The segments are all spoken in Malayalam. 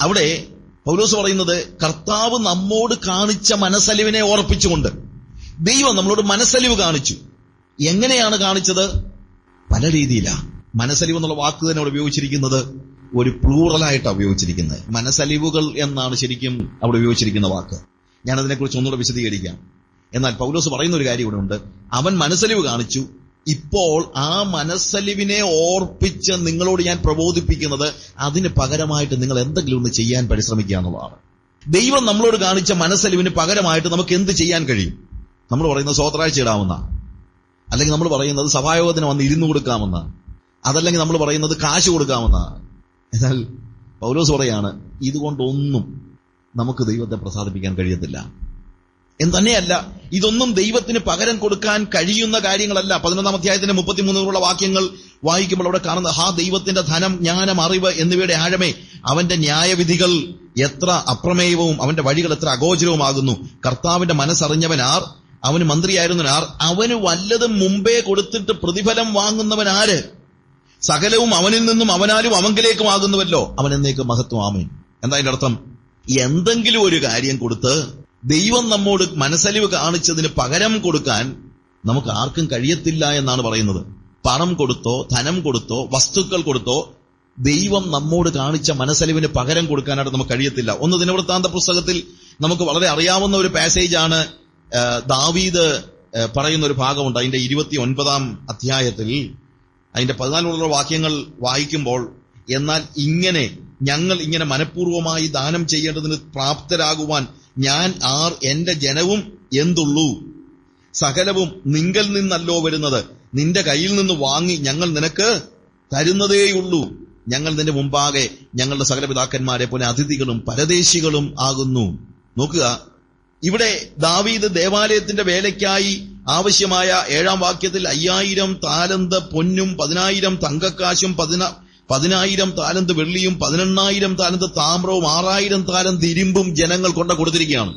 അവിടെ പൗലോസ് പറയുന്നത് കർത്താവ് നമ്മോട് കാണിച്ച മനസ്സലിവിനെ ഓർപ്പിച്ചുകൊണ്ട്. ദൈവം നമ്മളോട് മനസ്സലിവ് കാണിച്ചു. എങ്ങനെയാണ് കാണിച്ചത്? പല രീതിയിലാ. മനസ്സലിവ് എന്നുള്ള വാക്ക് തന്നെ അവിടെ ഉപയോഗിച്ചിരിക്കുന്നത് ഒരു പ്ലൂറലായിട്ടാണ് ഉപയോഗിച്ചിരിക്കുന്നത്. മനസ്സലിവുകൾ എന്നാണ് ശരിക്കും അവിടെ ഉപയോഗിച്ചിരിക്കുന്ന വാക്ക്. ഞാൻ അതിനെക്കുറിച്ച് ഒന്നുകൂടെ വിശദീകരിക്കാം. എന്നാൽ പൗലോസ് പറയുന്ന ഒരു കാര്യം ഇവിടെ ഉണ്ട് അവൻ മനസ്സലിവ് കാണിച്ചു. ഇപ്പോൾ ആ മനസ്സലിവിനെ ഓർപ്പിച്ച് നിങ്ങളോട് ഞാൻ പ്രബോധിപ്പിക്കുന്നത് അതിന് പകരമായിട്ട് നിങ്ങൾ എന്തെങ്കിലും ഒന്ന് ചെയ്യാൻ പരിശ്രമിക്കുക എന്നുള്ളതാണ്. ദൈവം നമ്മളോട് കാണിച്ച മനസ്സലിവിന് പകരമായിട്ട് നമുക്ക് എന്ത് ചെയ്യാൻ കഴിയും? നമ്മൾ പറയുന്നത് സ്വത്രാഴ്ച ഇടാമെന്ന അല്ലെങ്കിൽ നമ്മൾ പറയുന്നത് സഭായോഗത്തിന് വന്ന് ഇരുന്ന് കൊടുക്കാമെന്ന അതല്ലെങ്കിൽ നമ്മൾ പറയുന്നത് കാശ് കൊടുക്കാമെന്ന എന്നാൽ പൗലോസ് പറയാണ് ഇതുകൊണ്ടൊന്നും നമുക്ക് ദൈവത്തെ പ്രസാദിപ്പിക്കാൻ കഴിയത്തില്ല. എന്ന് തന്നെയല്ല ഇതൊന്നും ദൈവത്തിന് പകരം കൊടുക്കാൻ കഴിയുന്ന കാര്യങ്ങളല്ല. പതിനൊന്നാം അധ്യായത്തിന്റെ മുപ്പത്തിമൂന്നിലുള്ള വാക്യങ്ങൾ വായിക്കുമ്പോൾ അവിടെ കാണുന്നത് ഹാ ദൈവത്തിന്റെ ധനം ജ്ഞാനം അറിവ് എന്നിവയുടെ ആഴമേ അവന്റെ ന്യായവിധികൾ എത്ര അപ്രമേയവും അവന്റെ വഴികൾ എത്ര അഗോചരവുമാകുന്നു. കർത്താവിന്റെ മനസ്സറിഞ്ഞവൻ ആർ അവന് മന്ത്രിയായിരുന്നവനാർ അവന് വല്ലതും മുമ്പേ കൊടുത്തിട്ട് പ്രതിഫലം വാങ്ങുന്നവൻ ആര്? സകലവും അവനിൽ നിന്നും അവനാലും അവങ്കിലേക്കും ആകുന്നുവല്ലോ. അവൻ എന്നേക്ക് മഹത്വം. ആമേൻ. എന്താ അതിന്റെ അർത്ഥം? എന്തെങ്കിലും ഒരു കാര്യം കൊടുത്ത് ദൈവം നമ്മോട് മനസ്സലിവ് കാണിച്ചതിന് പകരം കൊടുക്കാൻ നമുക്ക് ആർക്കും കഴിയത്തില്ല എന്നാണ് പറയുന്നത്. പണം കൊടുത്തോ ധനം കൊടുത്തോ വസ്തുക്കൾ കൊടുത്തോ ദൈവം നമ്മോട് കാണിച്ച മനസ്സലിവിന് പകരം കൊടുക്കാനായിട്ട് നമുക്ക് കഴിയത്തില്ല. ഒന്ന് ദിനവൃത്താന്ത പുസ്തകത്തിൽ നമുക്ക് വളരെ അറിയാവുന്ന ഒരു പാസേജ് ആണ് ദാവീദ് പറയുന്ന ഒരു ഭാഗമുണ്ട്. അതിന്റെ ഇരുപത്തി ഒൻപതാം അധ്യായത്തിൽ അതിന്റെ പതിനാലുള്ള വാക്യങ്ങൾ വായിക്കുമ്പോൾ എന്നാൽ ഇങ്ങനെ ഞങ്ങൾ ഇങ്ങനെ മനഃപൂർവമായി ദാനം ചെയ്യേണ്ടതിന് പ്രാപ്തരാകുവാൻ ഞാൻ ആർ എന്റെ ജനവും എന്തുള്ളൂ? സകലവും നിങ്കൽ നിന്നല്ലോ വരുന്നത്. നിന്റെ കയ്യിൽ നിന്ന് വാങ്ങി ഞങ്ങൾ നിനക്ക് തരുന്നതേയുള്ളൂ. ഞങ്ങൾ നിന്റെ മുമ്പാകെ ഞങ്ങളുടെ സകല പിതാക്കന്മാരെ പോലെ അതിഥികളും പരദേശികളും ആകുന്നു. നോക്കുക. ഇവിടെ ദാവീദ് ദേവാലയത്തിന്റെ വേലയ്ക്കായി ആവശ്യമായ ഏഴാം വാക്യത്തിൽ അയ്യായിരം താലന്ത് പൊന്നും പതിനായിരം തങ്കക്കാശും പതിന പതിനായിരം താലന്ത് വെള്ളിയും പതിനെണ്ണായിരം താലന്ത് താമ്രവും ആറായിരം താലന്ത് ഇരുമ്പും ജനങ്ങൾ കൊണ്ട് കൊടുത്തിരിക്കുകയാണ്.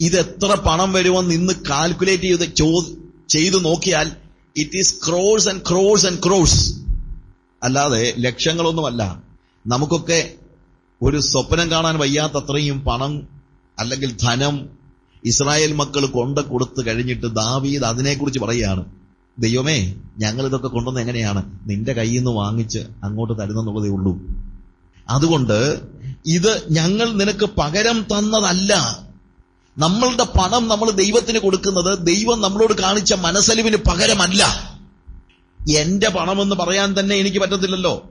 ഇത് എത്ര പണം വരുമെന്ന് ഇന്ന് കാൽക്കുലേറ്റ് ചെയ്ത് ചെയ്തു നോക്കിയാൽ it is crores and crores and crores അല്ലാതെ ലക്ഷങ്ങളൊന്നുമല്ല. നമുക്കൊക്കെ ഒരു സ്വപ്നം കാണാൻ വയ്യാത്തത്രയും പണം അല്ലെങ്കിൽ ധനം ഇസ്രായേൽ മക്കൾ കൊണ്ട് കൊടുത്തു കഴിഞ്ഞിട്ട് ദാവീദ് അതിനെക്കുറിച്ച് പറയുകയാണ്. ദൈവമേ ഞങ്ങൾ ഇതൊക്കെ കൊണ്ടുവന്ന് എങ്ങനെയാണ്? നിന്റെ കയ്യിൽ നിന്ന് വാങ്ങിച്ച് അങ്ങോട്ട് തരുന്നെന്നുള്ളതേ ഉള്ളൂ. അതുകൊണ്ട് ഇത് ഞങ്ങൾ നിനക്ക് പകരം തന്നതല്ല. നമ്മളുടെ പണം നമ്മൾ ദൈവത്തിന് കൊടുക്കുന്നത് ദൈവം നമ്മളോട് കാണിച്ച മനസ്സലിവിന് പകരമല്ല. എന്റെ പണമെന്ന് പറയാൻ തന്നെ എനിക്ക് പറ്റത്തില്ലല്ലോ.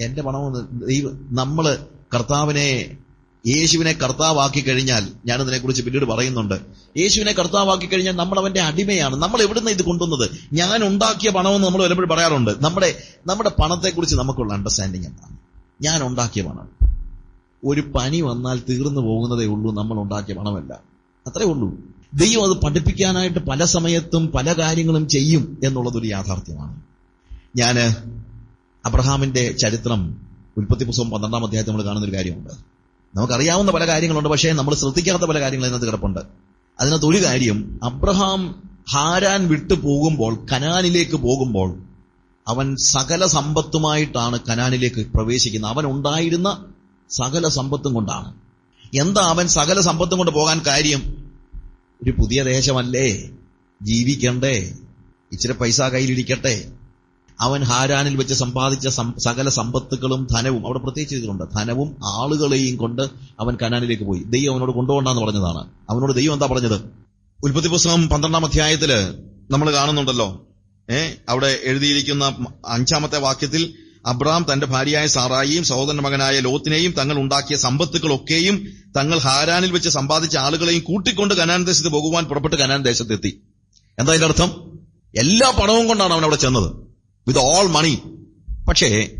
എന്റെ പണമെന്ന് ദൈവം നമ്മൾ കർത്താവിനെ യേശുവിനെ കർത്താവാക്കി കഴിഞ്ഞാൽ ഞാൻ ഇതിനെക്കുറിച്ച് പിന്നീട് പറയുന്നുണ്ട്. യേശുവിനെ കർത്താവാക്കി കഴിഞ്ഞാൽ നമ്മൾ അവന്റെ അടിമയാണ്. നമ്മൾ എവിടുന്ന് ഇത് കൊണ്ടുവന്നത്? ഞാൻ ഉണ്ടാക്കിയ പണമെന്ന് നമ്മൾ വല്ലപ്പോഴും പറയാറുണ്ട്. നമ്മുടെ നമ്മുടെ പണത്തെക്കുറിച്ച് നമുക്കുള്ള അണ്ടർസ്റ്റാൻഡിങ് എന്താണ്? ഞാൻ ഉണ്ടാക്കിയ പണം. ഒരു പനി വന്നാൽ തീർന്നു പോകുന്നതേ ഉള്ളൂ നമ്മൾ ഉണ്ടാക്കിയ പണമല്ല. അത്രേ ഉള്ളൂ. ദൈവം അത് പഠിപ്പിക്കാനായിട്ട് പല സമയത്തും പല കാര്യങ്ങളും ചെയ്യും എന്നുള്ളതൊരു യാഥാർത്ഥ്യമാണ്. ഞാൻ അബ്രഹാമിന്റെ ചരിത്രം ഉൽപ്പത്തി പുസ്തകം പന്ത്രണ്ടാം അധ്യായത്തിൽ നമ്മൾ കാണുന്ന ഒരു കാര്യമുണ്ട്. നമുക്കറിയാവുന്ന പല കാര്യങ്ങളുണ്ട് പക്ഷേ നമ്മൾ ശ്രദ്ധിക്കാത്ത പല കാര്യങ്ങൾ ഇതിനകത്ത് കിടപ്പുണ്ട്. അതിനകത്ത് ഒരു കാര്യം അബ്രഹാം ഹാരാൻ വിട്ടു പോകുമ്പോൾ കനാനിലേക്ക് പോകുമ്പോൾ അവൻ സകല സമ്പത്തുമായിട്ടാണ് കനാനിലേക്ക് പ്രവേശിക്കുന്നത്. അവൻ ഉണ്ടായിരുന്ന സകല സമ്പത്തും കൊണ്ടാണ്. എന്താ അവൻ സകല സമ്പത്തും കൊണ്ട് പോകാൻ കാര്യം? ഒരു പുതിയ ദേശമല്ലേ? ജീവിക്കണ്ടേ? ഇച്ചിരി പൈസ കയ്യിലിരിക്കട്ടെ? അവൻ ഹാരാനിൽ വെച്ച് സമ്പാദിച്ച സകല സമ്പത്തുക്കളും ധനവും അവിടെ പ്രത്യേകിച്ച് ചെയ്തിട്ടുണ്ട് ധനവും ആളുകളെയും കൊണ്ട് അവൻ കനാനിലേക്ക് പോയി. ദൈവം അവനോട് കൊണ്ടുപോകണ്ടെന്ന് പറഞ്ഞതാണ്. അവനോട് ദൈവം എന്താ പറഞ്ഞത്? ഉൽപ്പത്തി പുസ്തകം പന്ത്രണ്ടാം അധ്യായത്തിൽ നമ്മൾ കാണുന്നുണ്ടല്ലോ. ഏ അവിടെ എഴുതിയിരിക്കുന്ന അഞ്ചാമത്തെ വാക്യത്തിൽ അബ്രാം തന്റെ ഭാര്യയായ സാറായിയും സഹോദരന്റെ മകനായ ലോത്തിനെയും തങ്ങൾ ഉണ്ടാക്കിയ സമ്പത്തുക്കളൊക്കെയും തങ്ങൾ ഹാരാനിൽ വെച്ച് സമ്പാദിച്ച ആളുകളെയും കൂട്ടിക്കൊണ്ട് കനാൻ ദേശത്ത് പോകുവാൻ പുറപ്പെട്ട് കനാൻ ദേശത്തെത്തി. എന്താ അതിന്റെ അർത്ഥം? എല്ലാ പണവും കൊണ്ടാണ് അവൻ അവിടെ ചെന്നത്. വിത്ത് ഓൾ മണി പക്ഷേ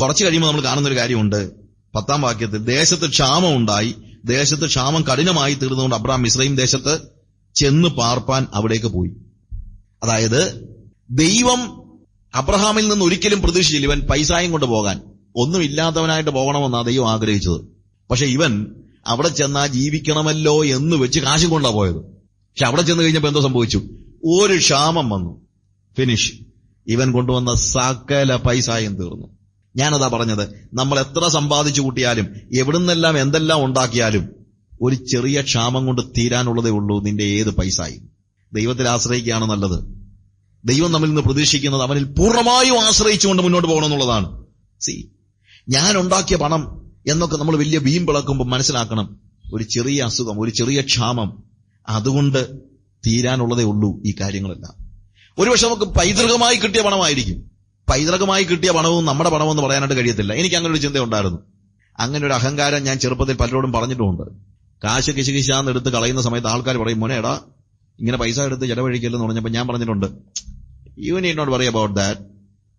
കുറച്ച് കഴിയുമ്പോൾ നമ്മൾ കാണുന്ന ഒരു കാര്യമുണ്ട്. പത്താം വാക്യത്തിൽ ദേശത്ത് ക്ഷാമം ഉണ്ടായി. ദേശത്ത് ക്ഷാമം കഠിനമായി തീർന്നുകൊണ്ട് അബ്രാം ഇസ്രൈം ദേശത്ത് ചെന്ന് പാർപ്പാൻ അവിടേക്ക് പോയി. അതായത് ദൈവം അബ്രഹാമിൽ നിന്ന് ഒരിക്കലും പ്രതീക്ഷിച്ചില്ല ഇവൻ പൈസായും കൊണ്ട് പോകാൻ. ഒന്നുമില്ലാത്തവനായിട്ട് പോകണമെന്നാണ് ദൈവം ആഗ്രഹിച്ചത്. പക്ഷെ ഇവൻ അവിടെ ചെന്നാ ജീവിക്കണമല്ലോ എന്ന് വെച്ച് കാശും കൊണ്ടാ പോയത്. പക്ഷെ അവിടെ ചെന്ന് കഴിഞ്ഞപ്പോ എന്തോ സംഭവിച്ചു? ഒരു ക്ഷാമം വന്നു. ഫിനിഷ് ഇവൻ കൊണ്ടുവന്ന സകല പൈസായും തീർന്നു. ഞാനതാ പറഞ്ഞത് നമ്മൾ എത്ര സമ്പാദിച്ചു കൂട്ടിയാലും എവിടുന്നെല്ലാം എന്തെല്ലാം ഉണ്ടാക്കിയാലും ഒരു ചെറിയ ക്ഷാമം കൊണ്ട് തീരാനുള്ളതേ ഉള്ളൂ നിന്റെ ഏത് പൈസയും. ദൈവത്തിൽ ആശ്രയിക്കുകയാണ് നല്ലത്. ദൈവം നമ്മിൽ നിന്ന് പ്രതീക്ഷിക്കുന്നത് അവനിൽ പൂർണമായും ആശ്രയിച്ചുകൊണ്ട് മുന്നോട്ട് പോകണം എന്നുള്ളതാണ് സി ഞാൻ ഉണ്ടാക്കിയ പണം എന്നൊക്കെ നമ്മൾ വലിയ വീം പിളക്കുമ്പോൾ മനസ്സിലാക്കണം ഒരു ചെറിയ അസുഖം ഒരു ചെറിയ ക്ഷാമം അതുകൊണ്ട് തീരാനുള്ളതേ ഉള്ളൂ ഈ കാര്യങ്ങളെല്ലാം. ഒരുപക്ഷെ നമുക്ക് പൈതൃകമായി കിട്ടിയ പണമായിരിക്കും. പൈതൃകമായി കിട്ടിയ പണവും നമ്മുടെ പണമെന്ന് പറയാനായിട്ട് കഴിയത്തില്ല. എനിക്ക് അങ്ങനെ ഒരു ചിന്ത ഉണ്ടായിരുന്നു അങ്ങനെ ഒരു അഹങ്കാരം ഞാൻ ചെറുപ്പത്തിൽ പലരോടും പറഞ്ഞിട്ടുമുണ്ട്. കാശ് കിശകിശാന്ന് എടുത്ത് കളയുന്ന സമയത്ത് ആൾക്കാർ പറയും മോനേടാ ഇങ്ങനെ പൈസ എടുത്ത് ചെലവഴിക്കല്ലെന്ന് പറഞ്ഞപ്പോൾ ഞാൻ പറഞ്ഞിട്ടുണ്ട്. You need not worry about that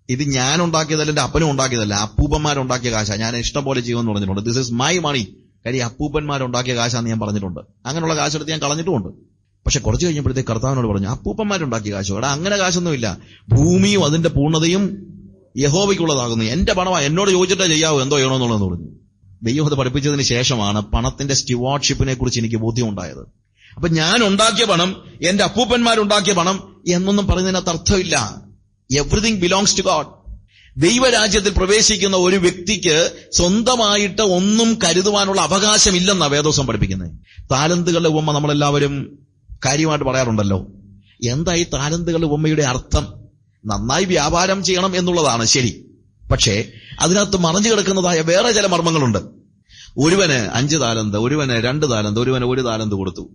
ഇത് ഞാൻ ഉണ്ടാക്കിയതല്ല എന്റെ അപ്പനും ഉണ്ടാക്കിയതല്ല. അപ്പൂപ്പന്മാരുണ്ടാക്കിയ കാശ. ഞാൻ ഇഷ്ടം പോലെ ചെയ്യുമെന്ന് പറഞ്ഞിട്ടുണ്ട്. ദിസ് ഇസ് മൈ മണി കാര്യം അപ്പൂപ്പന്മാരുണ്ടാക്കിയ കാശാന്ന് ഞാൻ പറഞ്ഞിട്ടുണ്ട്. അങ്ങനെയുള്ള കാശെടുത്ത് ഞാൻ കളഞ്ഞിട്ടുമുണ്ട്. പക്ഷെ കുറച്ച് കഴിഞ്ഞപ്പോഴത്തേക്ക് കർത്താവിനോട് പറഞ്ഞു അപ്പൂപ്പന്മാരുണ്ടാക്കിയ കാശ് എടാ അങ്ങനെ കാശൊന്നുമില്ല. ഭൂമിയും അതിന്റെ പൂർണതയും യഹോവയ്ക്കുള്ളതാകുന്നു. എന്റെ പണമാ എന്നോട് ചോദിച്ചിട്ടേ ചെയ്യാവൂ എന്തോ ചെയ്യണമെന്നുള്ളതെന്ന് പറഞ്ഞു. ദൈവം അത് പഠിപ്പിച്ചതിന് ശേഷമാണ് പണത്തിന്റെ സ്റ്റുവാർഡ്ഷിപ്പിനെ കുറിച്ച് എനിക്ക് ബോധ്യമുണ്ടായത്. അപ്പൊ ഞാൻ ഉണ്ടാക്കിയ പണം എന്റെ അപ്പൂപ്പന്മാരുണ്ടാക്കിയ പണം എന്നൊന്നും പറയുന്നതിനകത്ത് അർത്ഥമില്ല. എവറിഥിങ് ബിലോങ്സ് ടു ഗോഡ് ദൈവരാജ്യത്തിൽ പ്രവേശിക്കുന്ന ഒരു വ്യക്തിക്ക് സ്വന്തമായിട്ട് ഒന്നും കരുതുവാനുള്ള അവകാശമില്ലെന്നാണ് വേദോസം പഠിപ്പിക്കുന്നത്. താലന്തുകളുടെ ഉപമ നമ്മളെല്ലാവരും കാര്യമായിട്ട് പറയാറുണ്ടല്ലോ. എന്തായി താലന്തുകൾ ഉമ്മയുടെ അർത്ഥം? നന്നായി വ്യാപാരം ചെയ്യണം എന്നുള്ളതാണ് ശരി. പക്ഷേ അതിനകത്ത് മറഞ്ഞു കിടക്കുന്നതായ വേറെ ചില മർമ്മങ്ങളുണ്ട്. ഒരുവന് അഞ്ച് താലന്ത് ഒരുവന് രണ്ട് താലന്ത് ഒരുവന് ഒരു താലന്ത് കൊടുത്തു.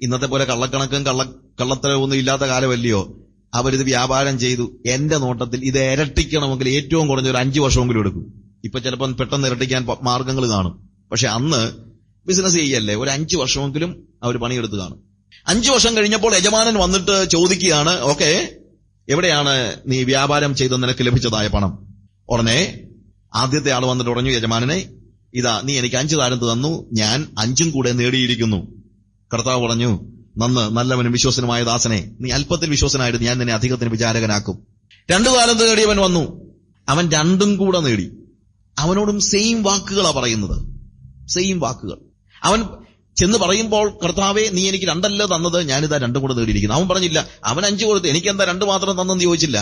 ഇന്നത്തെ പോലെ കള്ളക്കണക്കും കള്ള കള്ളത്തരവൊന്നും ഇല്ലാത്ത കാലമല്ലയോ? അവരിത് വ്യാപാരം ചെയ്തു. എന്റെ നോട്ടത്തിൽ ഇത് ഇരട്ടിക്കണമെങ്കിൽ ഏറ്റവും കുറഞ്ഞ ഒരു അഞ്ചു വർഷമെങ്കിലും എടുക്കും. ഇപ്പൊ ചിലപ്പം പെട്ടെന്ന് ഇരട്ടിക്കാൻ മാർഗങ്ങൾ കാണും. പക്ഷെ അന്ന് ബിസിനസ് ചെയ്യല്ലേ? ഒരു അഞ്ചു വർഷമെങ്കിലും അവർ പണിയെടുത്ത് കാണും. അഞ്ചു വർഷം കഴിഞ്ഞപ്പോൾ യജമാനൻ വന്നിട്ട് ചോദിക്കുകയാണ് ഓക്കെ എവിടെയാണ് നീ വ്യാപാരം ചെയ്ത് നിനക്ക് ലഭിച്ചതായ പണം? ഉടനെ ആദ്യത്തെ ആൾ വന്നിട്ട് പറഞ്ഞു യജമാനനെ ഇതാ നീ എനിക്ക് അഞ്ചു താരത്ത് തന്നു ഞാൻ അഞ്ചും കൂടെ നേടിയിരിക്കുന്നു. കർത്താവ് പറഞ്ഞു നന്ന് നല്ലവനും വിശ്വസനുമായ ദാസനെ നീ അല്പത്തിൽ വിശ്വസനായിരുന്നു ഞാൻ നിന്നെ അധികത്തിന് വിചാരകനാക്കും. രണ്ടു കാലത്ത് നേടിയവൻ വന്നു അവൻ രണ്ടും കൂടെ നേടി. അവനോടും സെയിം വാക്കുകളാ പറയുന്നത് സെയിം വാക്കുകൾ. അവൻ ചെന്ന് പറയുമ്പോൾ കർത്താവെ നീ എനിക്ക് രണ്ടല്ല തന്നത് ഞാനിതാ രണ്ടും കൂടെ നേടിയിരിക്കുന്നു. അവൻ പറഞ്ഞില്ല അവൻ അഞ്ചു കൊടുത്ത് എനിക്ക് എന്താ രണ്ട് മാത്രം തന്നെന്ന് ചോദിച്ചില്ല.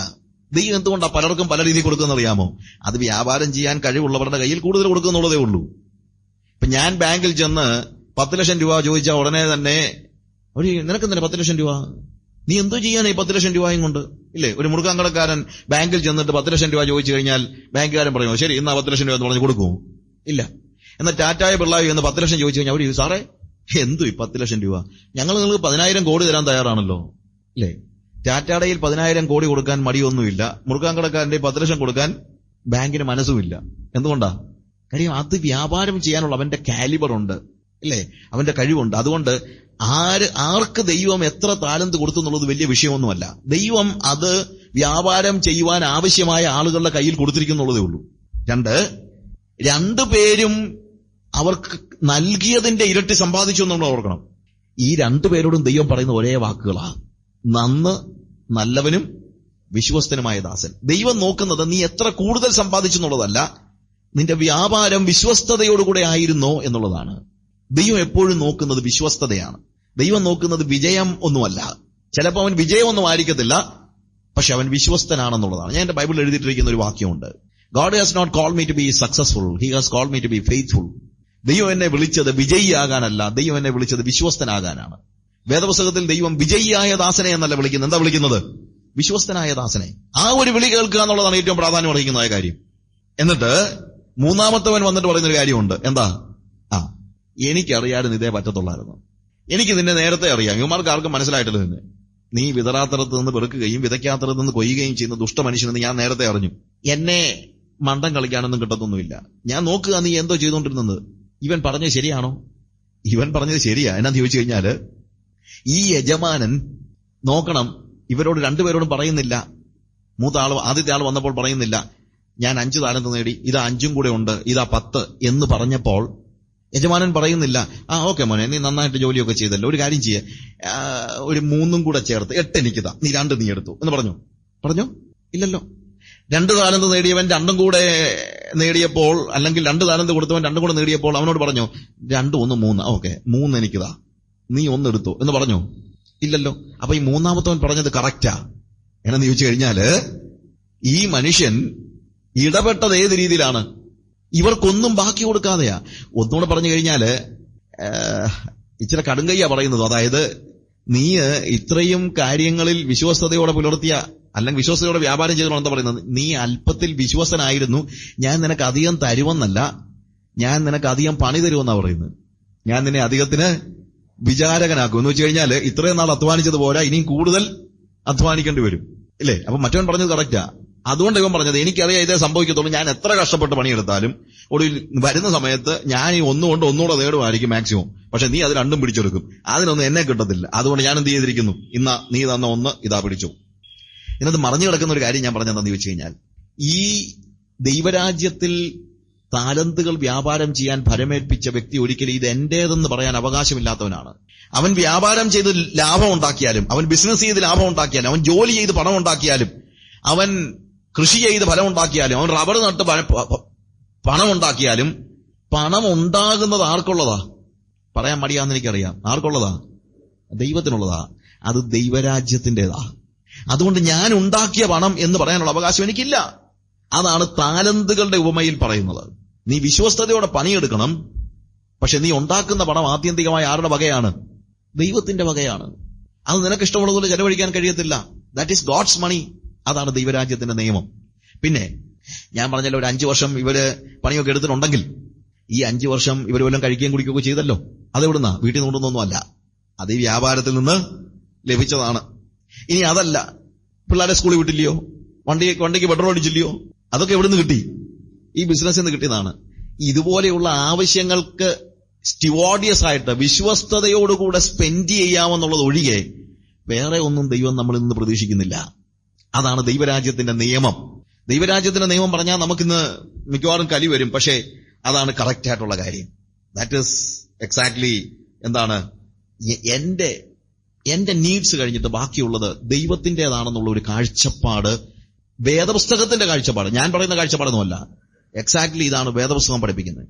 ദൈവം എന്തുകൊണ്ടാ പലർക്കും പല രീതിയിൽ കൊടുക്കുന്ന അറിയാമോ അത് വ്യാപാരം ചെയ്യാൻ കഴിവുള്ളവരുടെ കയ്യിൽ കൂടുതൽ കൊടുക്കുന്നുള്ളതേ ഉള്ളൂ. ഇപ്പൊ ഞാൻ ബാങ്കിൽ ചെന്ന് പത്ത് ലക്ഷം രൂപ ചോദിച്ചാൽ ഉടനെ തന്നെ ഒരു നിനക്ക് തന്നെ പത്ത് ലക്ഷം രൂപ? നീ എന്തോ ചെയ്യാനേ ഈ പത്ത് ലക്ഷം രൂപയും കൊണ്ട്? ഇല്ലേ? ഒരു മുറുകാങ്കടക്കാരൻ കടക്കാരൻ ബാങ്കിൽ ചെന്നിട്ട് പത്ത് ലക്ഷം രൂപ ചോദിച്ചു കഴിഞ്ഞാൽ ബാങ്കുകാരൻ പറയുമോ ശരി ഇന്നാ പത്ത് ലക്ഷം രൂപ എന്ന് പറഞ്ഞ് കൊടുക്കുമോ ഇല്ല. എന്നാൽ ടാറ്റായ പിള്ളായി എന്ന് പത്ത് ലക്ഷം ചോദിച്ചു കഴിഞ്ഞാൽ അവർ സാറേ എന്തു പത്ത് ലക്ഷം രൂപ? ഞങ്ങൾ നിങ്ങൾക്ക് പതിനായിരം കോടി തരാൻ തയ്യാറാണല്ലോ. ഇല്ലേ? ടാറ്റാടയിൽ പതിനായിരം കോടി കൊടുക്കാൻ മടിയൊന്നുമില്ല. മുറുക്കാൻ കടക്കാരന്റെ പത്ത് ലക്ഷം കൊടുക്കാൻ ബാങ്കിന് മനസ്സുമില്ല. എന്തുകൊണ്ടാ? കാര്യം അത് വ്യാപാരം ചെയ്യാനുള്ള അവന്റെ കാലിബർ ഉണ്ട്. ഇല്ലേ? അവന്റെ കഴിവുണ്ട്. അതുകൊണ്ട് ആര് ആർക്ക് ദൈവം എത്ര താലന്ത് കൊടുത്തു എന്നുള്ളത് വലിയ വിഷയമൊന്നുമല്ല. ദൈവം അത് വ്യാപാരം ചെയ്യുവാൻ ആവശ്യമായ ആളുകളുടെ കയ്യിൽ കൊടുത്തിരിക്കുന്നുള്ളതേ ഉള്ളൂ. രണ്ട് രണ്ടുപേരും അവർക്ക് നൽകിയതിന്റെ ഇരട്ടി സമ്പാദിച്ചു നമ്മൾ ഓർക്കണം. ഈ രണ്ടുപേരോടും ദൈവം പറയുന്ന ഒരേ വാക്കുകളാ. നന്ന് നല്ലവനും വിശ്വസ്തനുമായ ദാസൻ. ദൈവം നോക്കുന്നത് നീ എത്ര കൂടുതൽ സമ്പാദിച്ചു എന്നുള്ളതല്ല നിന്റെ വ്യാപാരം വിശ്വസ്തയോടുകൂടെ ആയിരുന്നോ എന്നുള്ളതാണ്. ദൈവം എപ്പോഴും നോക്കുന്നത് വിശ്വസ്തതയാണ്. ദൈവം നോക്കുന്നത് വിജയം ഒന്നുമല്ല. ചിലപ്പോൾ അവൻ വിജയമൊന്നും ആയിരിക്കത്തില്ല പക്ഷെ അവൻ വിശ്വസ്തനാണെന്നുള്ളതാണ്. ഞാൻ എന്റെ ബൈബിളിൽ എഴുതിയിട്ടിരിക്കുന്ന ഒരു വാക്യമുണ്ട്. God has not call me to be successful he has call me to be faithful ദൈവം എന്നെ വിളിച്ചത് വിജയിയാകാനല്ല ദൈവം എന്നെ വിളിച്ചത് വിശ്വസ്തനാകാനാണ്. വേദപുസ്തകത്തിൽ ദൈവം വിജയിയായ ദാസനെ എന്നല്ല വിളിക്കുന്നത്. എന്താ വിളിക്കുന്നത്? വിശ്വസ്തനായ ദാസനെ. ആ ഒരു വിളി കേൾക്കുക എന്നുള്ളതാണ് ഏറ്റവും പ്രാധാന്യം അർഹിക്കുന്നതായ കാര്യം. എന്നിട്ട് മൂന്നാമത്തവൻ വന്നിട്ട് പറയുന്നൊരു കാര്യമുണ്ട്. എന്താ? ആ എനിക്കറിയാതെ ഇതേ പറ്റത്തുള്ളായിരുന്നു. എനിക്ക് നിന്നെ നേരത്തെ അറിയാം. ഇവന്മാർക്ക് ആർക്കും മനസ്സിലായിട്ടില്ല നിന്നെ. നീ വിതറാത്തടത്ത് നിന്ന് പെറുക്കുകയും വിതയ്ക്കാത്തരത്ത് നിന്ന് കൊയ്യുകയും ചെയ്യുന്ന ദുഷ്ട ദുഷ്ടമനുഷ്യനെന്ന് ഞാൻ നേരത്തെ അറിഞ്ഞു. എന്നെ മണ്ടം കളിക്കാനൊന്നും കിട്ടത്തൊന്നുമില്ല. ഞാൻ നോക്കുക നീ എന്തോ ചെയ്തുകൊണ്ടിരുന്നത്. ഇവൻ പറഞ്ഞത് ശരിയാണോ? ഇവൻ പറഞ്ഞത് ശരിയാ. എന്നാന്ന് ചോദിച്ചു കഴിഞ്ഞാൽ ഈ യജമാനൻ നോക്കണം ഇവരോട് രണ്ടുപേരോടും പറയുന്നില്ല. മൂത്ത ആൾ ആദ്യത്തെ ആൾ വന്നപ്പോൾ പറയുന്നില്ല ഞാൻ അഞ്ച് താലന്ത് നേടി ഇതാ അഞ്ചും കൂടെ ഉണ്ട് ഇതാ പത്ത് എന്ന് പറഞ്ഞപ്പോൾ യജമാനൻ പറയുന്നില്ല ആ ഓക്കെ മോനെ നീ നന്നായിട്ട് ജോലിയൊക്കെ ചെയ്തല്ലോ ഒരു കാര്യം ചെയ്യേ. ഒരു മൂന്നും കൂടെ ചേർത്ത് എട്ട് എനിക്കിതാ നീ രണ്ട് നീ എടുത്തു എന്ന് പറഞ്ഞു. പറഞ്ഞു? ഇല്ലല്ലോ. രണ്ട് താലന്ത് നേടിയവൻ രണ്ടും കൂടെ നേടിയപ്പോൾ അല്ലെങ്കിൽ രണ്ട് താലന്ത് കൊടുത്തവൻ രണ്ടും കൂടെ നേടിയപ്പോൾ അവനോട് പറഞ്ഞു രണ്ട് ഒന്ന് മൂന്ന്. ഓക്കെ. മൂന്ന് എനിക്കിതാ. നീ ഒന്ന് എടുത്തു. എന്ന് പറഞ്ഞു. ഇല്ലല്ലോ. അപ്പൊ ഈ മൂന്നാമത്തവൻ പറഞ്ഞത് കറക്റ്റാ എന്നു ചോദിച്ചു കഴിഞ്ഞാൽ ഈ മനുഷ്യൻ ഇടപെട്ടത് ഏത് രീതിയിലാണ്? ഇവർക്കൊന്നും ബാക്കി കൊടുക്കാതെയാ. ഒന്നുകൂടെ പറഞ്ഞു കഴിഞ്ഞാൽ ഇച്ചിരി കടുങ്കയ്യാ പറയുന്നത്. അതായത് നീ ഇത്രയും കാര്യങ്ങളിൽ വിശ്വസ്തയോടെ പുലർത്തിയ അല്ലെങ്കിൽ വിശ്വാസത്തോടെ വ്യാപാരം ചെയ്തോ എന്താ പറയുന്നത്? നീ അല്പത്തിൽ വിശ്വസനായിരുന്നു. ഞാൻ നിനക്ക് അധികം തരുമെന്നല്ല. ഞാൻ നിനക്ക് അധികം പണി തരുമെന്നാ പറയുന്നത്. ഞാൻ നിന്നെ അധികത്തിന് വിചാരകനാക്കും. എന്ന് വെച്ച് കഴിഞ്ഞാൽ ഇത്രയും നാൾ അധ്വാനിച്ചത് പോരാ ഇനിയും കൂടുതൽ അധ്വാനിക്കേണ്ടി വരും. ഇല്ലേ? അപ്പൊ മറ്റവൻ പറഞ്ഞത് കറക്റ്റാ അതുകൊണ്ട് ഇവൻ പറഞ്ഞത് എനിക്കറിയാം ഇതേ സംഭവിക്കത്തുള്ളൂ. ഞാൻ എത്ര കഷ്ടപ്പെട്ട് പണിയെടുത്താലും ഒടുവിൽ വരുന്ന സമയത്ത് ഞാൻ ഈ ഒന്നുകൊണ്ട് ഒന്നുകൂടെ നേടുമായിരിക്കും മാക്സിമം പക്ഷെ നീ അത് രണ്ടും പിടിച്ചെടുക്കും. അതിനൊന്നും എന്നെ കിട്ടത്തില്ല. അതുകൊണ്ട് ഞാൻ എന്ത് ചെയ്തിരിക്കുന്നു? ഇന്ന നീ തന്ന ഒന്ന് ഇതാ പിടിച്ചു. ഇതിനകത്ത് മറഞ്ഞു കിടക്കുന്ന ഒരു കാര്യം ഞാൻ പറഞ്ഞതെന്ന് വെച്ച് കഴിഞ്ഞാൽ ഈ ദൈവരാജ്യത്തിൽ താലന്തുകൾ വ്യാപാരം ചെയ്യാൻ ഭരമേൽപ്പിച്ച വ്യക്തി ഒരിക്കലും ഇത് എന്റേതെന്ന് പറയാൻ അവകാശമില്ലാത്തവനാണ്. അവൻ വ്യാപാരം ചെയ്ത് ലാഭം ഉണ്ടാക്കിയാലും അവൻ ബിസിനസ് ചെയ്ത് ലാഭം ഉണ്ടാക്കിയാലും അവൻ ജോലി ചെയ്ത് പണം ഉണ്ടാക്കിയാലും അവൻ കൃഷി ചെയ്ത് ഫലം ഉണ്ടാക്കിയാലും അവൻ റബ്ബർ നട്ട് പണം ഉണ്ടാക്കിയാലും പണം ഉണ്ടാകുന്നത് ആർക്കുള്ളതാ? പറയാൻ മടിയാന്ന് എനിക്കറിയാം. ആർക്കുള്ളതാ? ദൈവത്തിനുള്ളതാ. അത് ദൈവരാജ്യത്തിന്റെതാ അതുകൊണ്ട് ഞാൻ ഉണ്ടാക്കിയ പണം എന്ന് പറയാനുള്ള അവകാശം എനിക്കില്ല. അതാണ് താലന്തുകളുടെ ഉപമയിൽ പറയുന്നത്. നീ വിശ്വസ്തയോടെ പണിയെടുക്കണം. പക്ഷെ നീ ഉണ്ടാക്കുന്ന പണം ആത്യന്തികമായി ആരുടെ വകയാണ്? ദൈവത്തിന്റെ വകയാണ്. അത് നിനക്ക് ഇഷ്ടമുള്ളതുപോലെ ചെലവഴിക്കാൻ കഴിയത്തില്ല. ദാറ്റ് ഈസ് ഗോഡ്സ് മണി അതാണ് ദൈവരാജ്യത്തിന്റെ നിയമം. പിന്നെ ഞാൻ പറഞ്ഞല്ലോ ഒരു അഞ്ചു വർഷം ഇവർ പണിയൊക്കെ എടുത്തിട്ടുണ്ടെങ്കിൽ ഈ അഞ്ചു വർഷം ഇവർ വല്ലതും കഴിക്കുകയും കുടിക്കുകയൊക്കെ ചെയ്തല്ലോ. അതെവിടുന്നാ? വീട്ടിൽ നിന്ന് കൊണ്ടുവന്നൊന്നുമല്ല. അത് ഈ വ്യാപാരത്തിൽ നിന്ന് ലഭിച്ചതാണ്. ഇനി അതല്ല. പിള്ളേരെ സ്കൂളിൽ വിട്ടില്ലയോ? വണ്ടി വണ്ടിക്ക് പെട്രോൾ അടിച്ചില്ലയോ? അതൊക്കെ എവിടെ നിന്ന് കിട്ടി? ഈ ബിസിനസ്സിൽ നിന്ന് കിട്ടിയതാണ്. ഇതുപോലെയുള്ള ആവശ്യങ്ങൾക്ക് സ്റ്റിവാഡിയസ് ആയിട്ട് വിശ്വസ്തയോടുകൂടെ സ്പെൻഡ് ചെയ്യാമെന്നുള്ളത് ഒഴികെ വേറെ ഒന്നും ദൈവം നമ്മളിൽ നിന്ന് പ്രതീക്ഷിക്കുന്നില്ല. അതാണ് ദൈവരാജ്യത്തിന്റെ നിയമം. ദൈവരാജ്യത്തിന്റെ നിയമം പറഞ്ഞാൽ നമുക്കിന്ന് മിക്കവാറും കലി വരും പക്ഷേ അതാണ് കറക്റ്റ് ആയിട്ടുള്ള കാര്യം. ദാറ്റ് ഇസ് എക്സാക്ട്ലി എന്താണ്? എന്റെ എന്റെ നീഡ്സ് കഴിഞ്ഞിട്ട് ബാക്കിയുള്ളത് ദൈവത്തിന്റെതാണെന്നുള്ള ഒരു കാഴ്ചപ്പാട് വേദപുസ്തകത്തിന്റെ കാഴ്ചപ്പാട്. ഞാൻ പറയുന്ന കാഴ്ചപ്പാടൊന്നുമല്ല. എക്സാക്ട്ലി ഇതാണ് വേദപുസ്തകം പഠിപ്പിക്കുന്നത്.